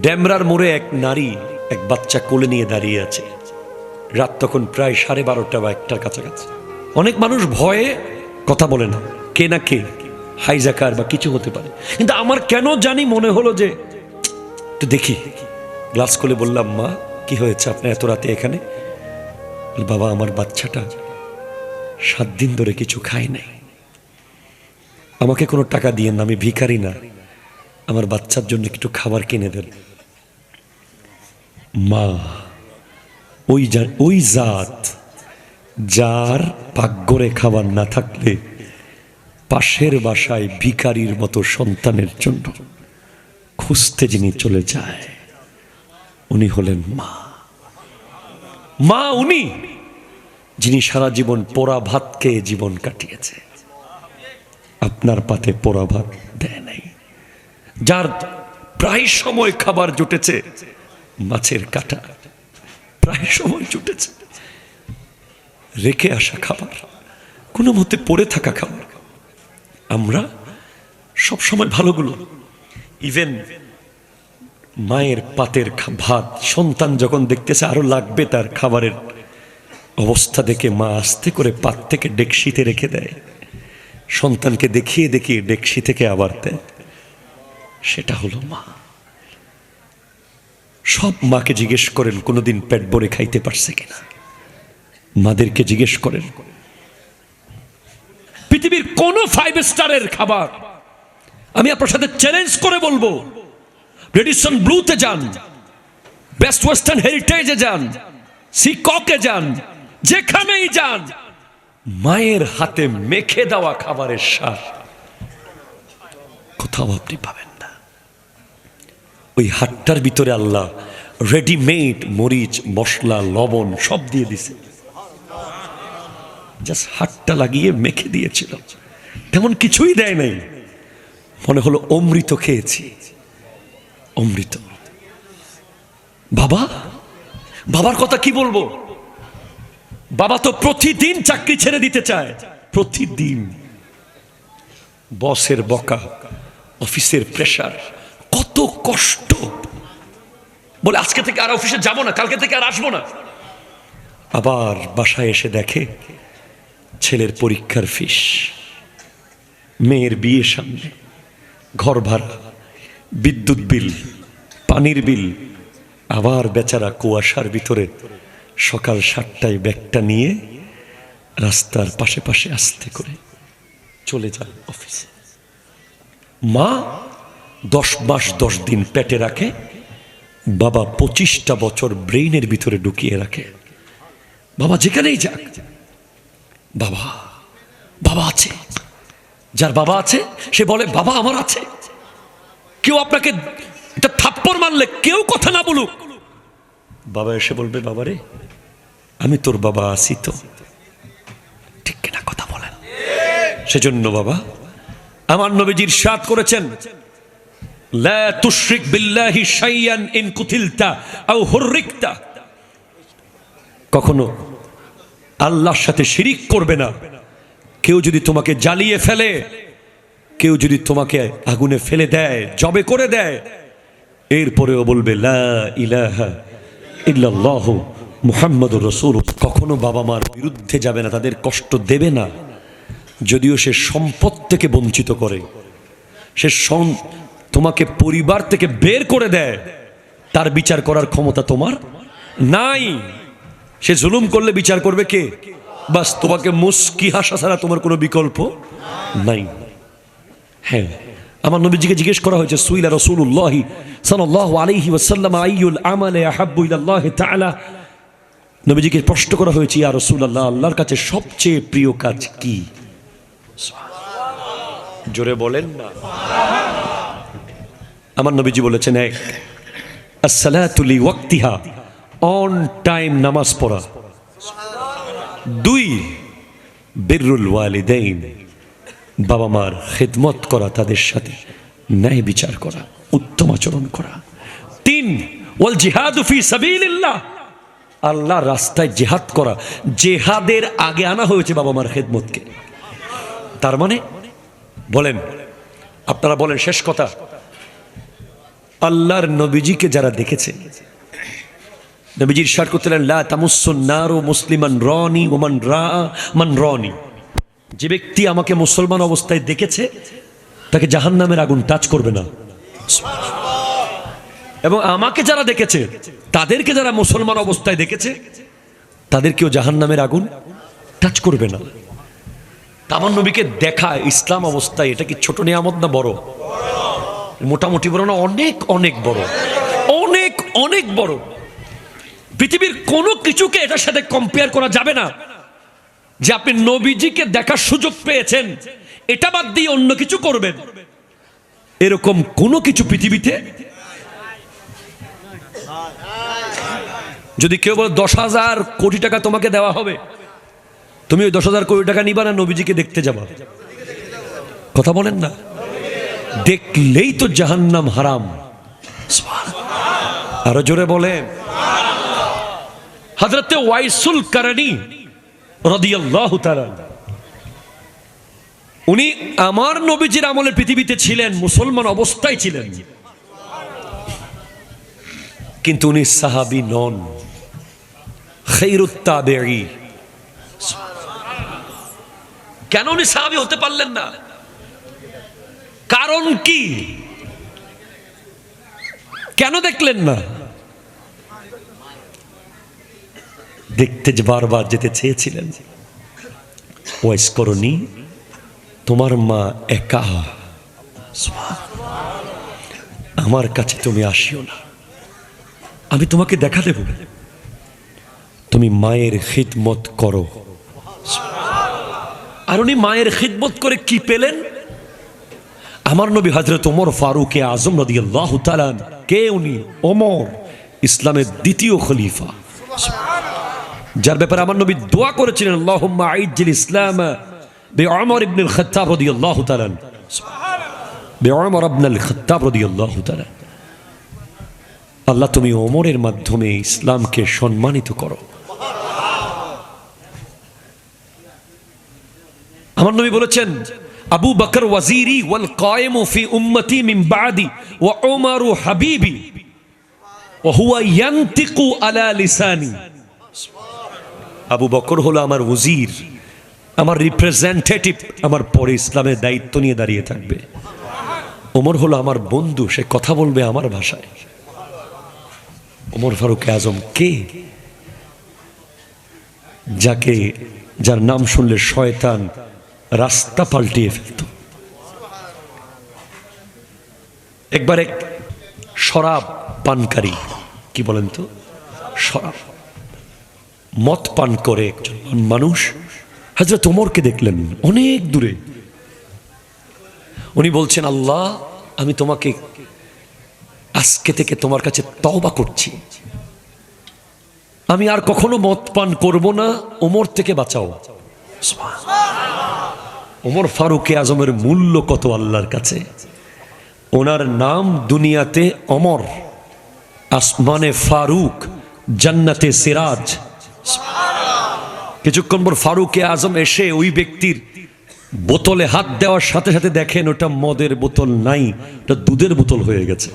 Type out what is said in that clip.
ড্যামরার মোড়ে এক নারী এক বাচ্চা কোলে নিয়ে দাঁড়িয়ে আছে। রাত তখন প্রায় সাড়ে বারোটা বা একটার কাছাকাছি। অনেক মানুষ ভয়ে কথা বলে না, কে না কে, হাইজাকার বা কিছু হতে পারে। কিন্তু আমার কেন জানি মনে হলো যে, একটু দেখি। গ্লাস খুলে বললাম, মা, কি হয়েছে? আপনি এত রাতে এখানে? বাবা, আমার বাচ্চাটা সাত দিন ধরে কিছু খায় নাই। আমাকে কোনো টাকা দিয়ে না, আমি ভিখারি না। আমার বাচ্চার জন্য একটু খাবার কিনে দেন। মা, ওই ওই জাত যার ভাগ্যরে খাবার না থাকলে পাশের বাসায় ভিখারির মতো সন্তানের জন্য খুঁজতে যিনি চলে যায়, উনি হলেন মা। মা উনি যিনি সারা জীবন পোড়া ভাত খেয়ে জীবন কাটিয়েছে। আপনার পাতে পোড়া ভাত দেয় নাই। যার প্রায় সময় খাবার জুটেছে মাছের কাটা প্রায় সময় জুটেছে। রেখে আসা খাবার, কোনো মতে পড়ে থাকা খাবার। আমরা সব সময় ভালোগুলো ইভেন মায়ের পাতের ভাত, সন্তান যখন দেখতেছে আরও লাগবে তার খাবারের অবস্থা দেখে মা আস্তে করে পাত থেকে ডেকশিতে রেখে দেয়। সন্তানকে দেখিয়ে দেখিয়ে ডেকশি থেকে আবার দেয়। সেটা হলো মা। সব মাকে জিজ্ঞেস করেন, কোনোদিন পেট ভরে খাইতে পারছে কিনা? মাদেরকে জিজ্ঞেস করেন, পৃথিবীর কোন ফাইভ স্টারের খাবার আমি আপনার সাথে চ্যালেঞ্জ করে বলব? রেডিসন ব্লুতে যান বেস্ট ওয়েস্টার্ন হেরিটেজে যান সিককে যান, যেখানেই যান, মায়ের হাতে মেখে দেওয়া খাবারের স্বাদ কোথাও আপনি পাবেন ওই হাটটার ভিতরে আল্লাহ রেডিমেড মরিচ, মশলা, লবণ সব দিয়ে দিছে। জাস্ট হাটটা লাগিয়ে মেখে দিয়েছিল। তেমন কিছুই দেয় নাই। মনে হলো অমৃত খেয়েছি। অমৃত। বাবা, বাবার কথা কি বলব? বাবা তো প্রতিদিন চাকরি ছেড়ে দিতে চায়। প্রতিদিন। বসের বকা, অফিসের প্রেশার কত কষ্ট। বলে, আজকে থেকে আর অফিসে যাব না, কালকে থেকে আর আসব না। আবার বাসায় এসে দেখে ছেলের পরীক্ষার ফিস, মেয়ের বিয়ে সামনে, ঘর ভাড়া, বিদ্যুৎ বিল, পানির বিল, আবার বেচারা কুয়াশার ভিতরে সকাল সাতটায় ব্যাগটা নিয়ে রাস্তার পাশে পাশে আস্তে করে চলে যায় অফিসে। মা দশ মাস দশ দিন পেটে রাখে, বাবা পঁচিশটা বছর ব্রেইনের ভিতরে ঢুকিয়ে রাখে। বাবা যেখানেই যাক, বাবা বাবা আছে। যার বাবা আছে, সে বলে, বাবা আমার আছে। কেউ আপনাকে এটা থাপ্পড় মারলে কেউ কথা না বলুক। বাবা এসে বলবে বাবারে আমি তোর বাবা আছি তো। ঠিক কিনা কথা বলেন। সেজন্য বাবা, আমার নবীজির সাত করেছেন লা তুশরিক বিল্লাহি শাইয়ান ইন কুতিলতা আও হুররিকতা। কখনো আল্লাহর সাথে শিরিক করবে না। কেউ যদি তোমাকে জ্বালিয়ে ফেলে, কেউ যদি তোমাকে আগুনে ফেলে দেয়, জবে করে দেয়, এরপরেও বলবে, লা ইলাহা ইল্লাল্লাহ মুহাম্মদুর রসুল কখনো বাবা মার বিরুদ্ধে যাবে না, তাদের কষ্ট দেবে না। যদিও সে সম্পদ থেকে বঞ্চিত করে, সে তোমাকে পরিবার থেকে বের করে দেয়, তার বিচার করার ক্ষমতা তোমার নাই। সে জুলুম করলে বিচার করবে কে? বাস তোমাকে মুস্কি হাসা ছাড়া তোমার কোনো বিকল্প নাই। হ্যাঁ আমার নবীজিকে জিজ্ঞেস করা হয়েছে, সুইলা রসুল্লাহ সাল্লাল্লাহু আলাইহি ওয়াসাল্লাম, আইয়ুল আমালে আহাব্বু ইলাল্লাহ তাআলা? নবীজিকে প্রশ্ন করা হয়েছে, ইয়া রাসূলুল্লাহ, আল্লাহর কাছে সবচেয়ে প্রিয় কাজ কি? জোরে বলেন না। আমার নবীজি বলেছেন, এক, আসসালাতু লি ওয়াক্তিহা অন টাইম নামাজ পড়া। দুই বিররুল ওয়ালিদাইন, বাবা মার খেদমত করা তাদের সাথে, ন্যায় বিচার করা, উত্তম আচরণ করা। তিন, ওয়াল জিহাদু ফি সাবিলিল্লাহ আল্লাহ রাস্তায় জেহাদ করা, জেহাদের আগে আনা হয়েছে বাবা মার খেদমতকে। তার মানে বলেন, আপনারা বলেন শেষ কথা আল্লাহর নবীজিকে যারা দেখেছে। নবীজির সার করতেলেন লা নারো মুসলিমান রনি ওমান রা মান রনি। যে ব্যক্তি আমাকে মুসলমান অবস্থায় দেখেছে, তাকে জাহান্নামের আগুন টাচ করবে না। এবং আমাকে যারা দেখেছে, তাদেরকে যারা মুসলমান অবস্থায় দেখেছে, তাদেরকেও জাহান্নামের আগুন টাচ করবে না। তা আমার নবীকে দেখা ইসলাম অবস্থায়, এটা কি ছোট নিয়ামত না বড়? মোটামুটি বড় না, অনেক অনেক বড়। অনেক অনেক বড়। পৃথিবীর কোনো কিছুকে এটার সাথে কম্পেয়ার করা যাবে না যে আপনি নবীজিকে দেখার সুযোগ পেয়েছেন। এটা বাদ দিয়ে অন্য কিছু করবেন। এরকম কোনো কিছু পৃথিবীতে যদি কেউ বলে দশ হাজার কোটি টাকা তোমাকে দেওয়া হবে, তুমি ওই দশ হাজার কোটি টাকা নিবা না, নবীজিকে দেখতে যাবা। কথা বলেন না। দেখলেই তো জাহান্নাম হারাম। আরও জোরে বলেন। হজরতে ওয়াইসুল কারানি রদিয়াল্লাহু উনি আমার নবীজির আমলে পৃথিবীতে ছিলেন, মুসলমান অবস্থায় ছিলেন। কিন্তু উনি সাহাবি নন। খৈরুত্তাবেঈ কেন উনি সাহাবি হতে পারলেন না? কারণ কি? কেন দেখলেন না? দেখতে যে বারবার যেতে চেয়েছিলেন। ওয়াইস করনি, তোমার মা একা। আমার কাছে তুমি আসিও না। আমি তোমাকে দেখা দেব। তুমি মায়ের খিদমত করো। আর উনি মায়ের খিদমত করে কি পেলেন? আমার নবী হজরত ওমর ফারুকে আজম নদী আল্লাহ তালান কে উনি? ওমর, ইসলামের দ্বিতীয় খলিফা। যার ব্যাপারে আমার নবী দোয়া করেছিলেন আইজ্জিল ইসলাম বে ওমর ইবনুল খাত্তাব রাদিয়াল্লাহু রাদিয়াল্লাহু তাআলা আল্লাহ, তুমি ওমরের মাধ্যমে ইসলামকে সম্মানিত করো। আমার নবী বলেছেন আবু বকর ওয়াজিরি ওয়াল কায়েমু ফি উম্মতি মিন বাদি ওয়া উমারু হাবিবি ওয়া হুয়া ইয়ানতিকু আলা লিসানি। আবু বকর হলো আমার ওজির, আমার রিপ্রেজেন্টেটিভ আমার পরে ইসলামের দায়িত্ব নিয়ে দাঁড়িয়ে থাকবে। ওমর হলো আমার বন্ধু, সে কথা বলবে আমার ভাষায়। ওমর ফারুক আজম কে? যাকে, যার নাম শুনলে শয়তান রাস্তা পাল্টিয়ে ফেলত। একবার এক শরাব পানকারী, কি বলেন তো? শরাব। মদ পান করে একজন মানুষ হাজরত ওমরকে দেখলেন অনেক দূরে। উনি বলছেন, আল্লাহ, আমি তোমাকে আজকে থেকে তোমার কাছে তওবা করছি। আমি আর কখনো মদ পান করব না, ওমর থেকে বাঁচাও। ওমর ফারুকে আজমের মূল্য কত আল্লাহর কাছে? ওনার নাম দুনিয়াতে অমর, আসমানে ফারুক, জান্নাতে সিরাজ। কিছুক্ষণ পর ফারুকে আজম এসে ওই ব্যক্তির বোতলে হাত দেওয়ার সাথে সাথে দেখেন ওটা মদের বোতল নাই, ওটা দুধের বোতল হয়ে গেছে।